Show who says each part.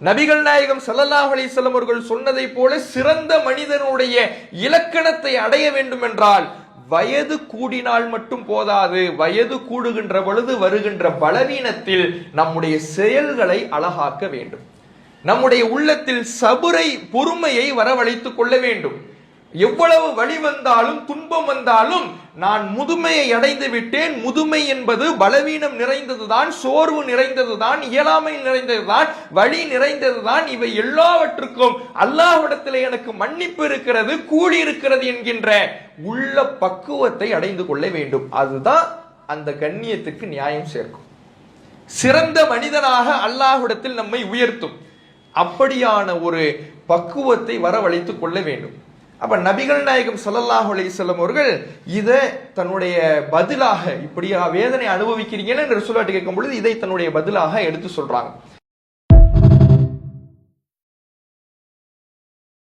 Speaker 1: நபிகள் நாயகம் சல்லல்லாஹ் அலிசல்லம் அவர்கள் சொன்னதை போல சிறந்த மனிதனுடைய இலக்கணத்தை அடைய வேண்டும் என்றால் வயது கூடினால் மட்டும் போதாது வயது கூடுகின்ற பொழுது வருகின்ற பலவீனத்தில் நம்முடைய செயல்களை அழகாக்க வேண்டும். நம்முடைய உள்ளத்தில் சபுரை பொறுமையை வரவழைத்துக் கொள்ள வேண்டும். எவ்வளவு வழி வந்தாலும் துன்பம் வந்தாலும் நான் முதுமையை அடைந்து விட்டேன். முதுமை என்பது பலவீனம் நிறைந்ததுதான் சோர்வு நிறைந்ததுதான் இயலாமை நிறைந்ததுதான் வழி நிறைந்ததுதான். இவை எல்லாவற்றுக்கும் அல்லாஹ்விடத்தில் எனக்கு மன்னிப்பு இருக்கிறது கூடி இருக்கிறது என்கின்ற உள்ள பக்குவத்தை அடைந்து கொள்ள வேண்டும். அதுதான் அந்த கண்ணியத்துக்கு நியாயம் சேர்க்கும். சிறந்த மனிதனாக அல்லாஹ்விடத்தில் நம்மை உயர்த்தும். அப்படியான ஒரு பக்குவத்தை வரவழைத்துக் கொள்ள வேண்டும். அப்ப நபிகள் நாயகம் ஸல்லல்லாஹு அலைஹி அவர்கள் இதை தன்னுடைய பதிலாக இப்படியா வேதனை அனுபவிக்கிறீங்கன்னு ரசூலாட்டு கேட்கும் பொழுது இதை தன்னுடைய பதிலாக எடுத்து சொல்றாங்க.